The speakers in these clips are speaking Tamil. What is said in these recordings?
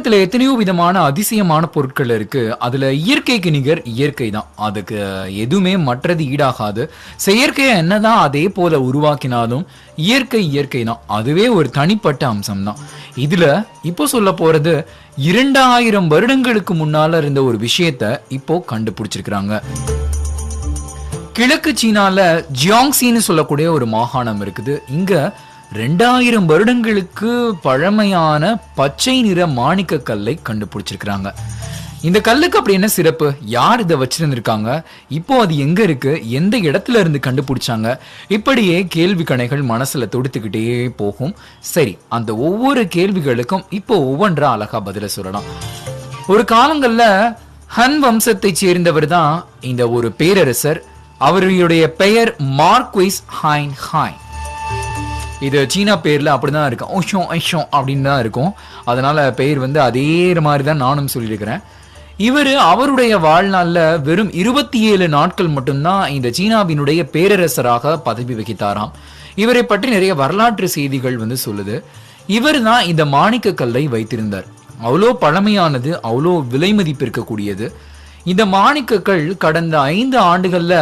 உலகத்துல எத்தனையோ விதமான அதிசயமான பொருட்கள் இருக்கு. அதுல இயற்கைக்கு நிகர் இயற்கை தான் அதுக்கு எதுவுமே மற்றது ஈடாகாது. செயற்கையை என்னதான் அதே போல உருவாக்கினாலும் இயற்கை இயற்கை தான் அதுவே ஒரு தனிப்பட்ட அம்சம் தான் இதுல இப்போ சொல்ல போறது இரண்டாயிரம் வருடங்களுக்கு முன்னால இருந்த ஒரு விஷயத்த இப்போ கண்டுபிடிச்சிருக்கிறாங்க. கிழக்கு சீனால ஜியாங்சின்னு சொல்லக்கூடிய ஒரு மாகாணம் இருக்குது. இங்க ரெண்டாயிரம் வருடங்களுக்கு பழமையான பச்சை நிற மாணிக்க கல்லை கண்டுபிடிச்சிருக்கிறாங்க. இந்த கல்லுக்கு அப்படி என்ன சிறப்பு? யார் இதை வச்சிருந்திருக்காங்க? இப்போ அது எங்க இருக்கு? எந்த இடத்துல இருந்து கண்டுபிடிச்சாங்க? இப்படியே கேள்வி கணைகள் மனசுல தொடுத்துக்கிட்டே போகும். சரி அந்த ஒவ்வொரு கேள்விகளுக்கும் இப்போ ஒவ்வொன்றா அழகா பதில சொல்லலாம். ஒரு காலங்கள்ல ஹன் வம்சத்தைச் சேர்ந்தவர் தான் இந்த ஒரு பேரரசர். அவருடைய பெயர் மார்க்விஸ் ஹாய் ஹாய் இது சீனா பேர்ல அப்படிதான் இருக்கும் ஓஷோ ஐஷோ அப்படின்னு தான் இருக்கும். அதனால பெயர் வந்து அதே மாதிரி தான் நானும் சொல்லியிருக்கிறேன். இவர் அவருடைய வாழ்நாளில் வெறும் இருபத்தி ஏழு நாட்கள் மட்டும்தான் இந்த சீனாவினுடைய பேரரசராக பதவி வகித்தாராம். இவரை பற்றி நிறைய வரலாற்று செய்திகள் வந்து சொல்லுது. இவர் தான் இந்த மாணிக்க கல்லை வைத்திருந்தார். அவ்வளோ பழமையானது அவ்வளோ விலை மதிப்பு இருக்கக்கூடியது இந்த மாணிக்கக்கல் கடந்த ஐந்து ஆண்டுகளில்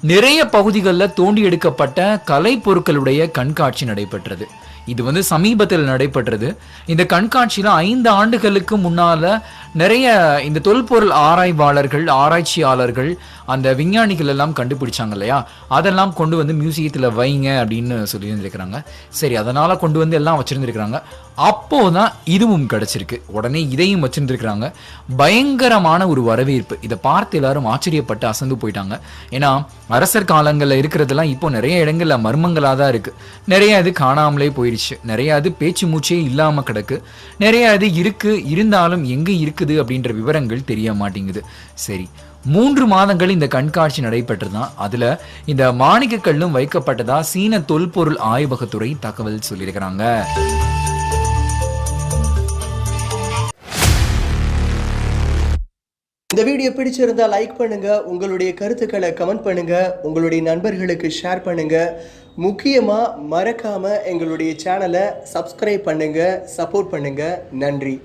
நிறைய பகுதிகளில் தோண்டி எடுக்கப்பட்ட கலை பொருட்களுடைய கண்காட்சி நடைபெற்றது. இது வந்து சமீபத்தில் நடைபெற்றது. இந்த கண்காட்சியில் ஐந்து ஆண்டுகளுக்கு முன்னால நிறைய இந்த தொல்பொருள் ஆராய்வாளர்கள் ஆராய்ச்சியாளர்கள் அந்த விஞ்ஞானிகள் எல்லாம் கண்டுபிடிச்சாங்க இல்லையா? அதெல்லாம் கொண்டு வந்து மியூசியத்தில் வைங்க அப்படின்னு சொல்லியிருந்திருக்கிறாங்க. சரி அதனால கொண்டு வந்து எல்லாம் வச்சிருந்திருக்கிறாங்க. அப்போதான் இதுவும் கிடைச்சிருக்கு. உடனே இதையும் வச்சிருந்திருக்கிறாங்க. பயங்கரமான ஒரு வரவேற்பு. இதை பார்த்து எல்லாரும் ஆச்சரியப்பட்டு அசந்து போயிட்டாங்க. ஏன்னா அரசர் காலங்களில் இருக்கிறதெல்லாம் இப்போ நிறைய இடங்களில் மர்மங்களாக தான் இருக்கு. நிறைய இது காணாமலே போயிடுச்சு நிறைய இது பேச்சு மூச்சே இல்லாமல் கிடக்கு. நிறைய அது இருக்கு. இருந்தாலும் எங்கே இருக்கு? இருக்குது அப்படின்ற விவரங்கள் தெரிய மாட்டேங்குது. சரி மூன்று மாதங்கள் இந்த கண்காட்சி நடைபெற்றதான் அதுல இந்த மாணிக்க கல்லும் வைக்கப்பட்டதா? சீன தொல்பொருள் ஆய்வகத்துறை தகவல் சொல்லியிருக்கிறாங்க. இந்த வீடியோ பிடிச்சிருந்தா லைக் பண்ணுங்க உங்களுடைய கருத்துக்களை கமெண்ட் பண்ணுங்க உங்களுடைய நண்பர்களுக்கு ஷேர் பண்ணுங்க. முக்கியமா மறக்காம எங்களுடைய சேனலை சப்ஸ்கிரைப் பண்ணுங்க சப்போர்ட் பண்ணுங்க. நன்றி.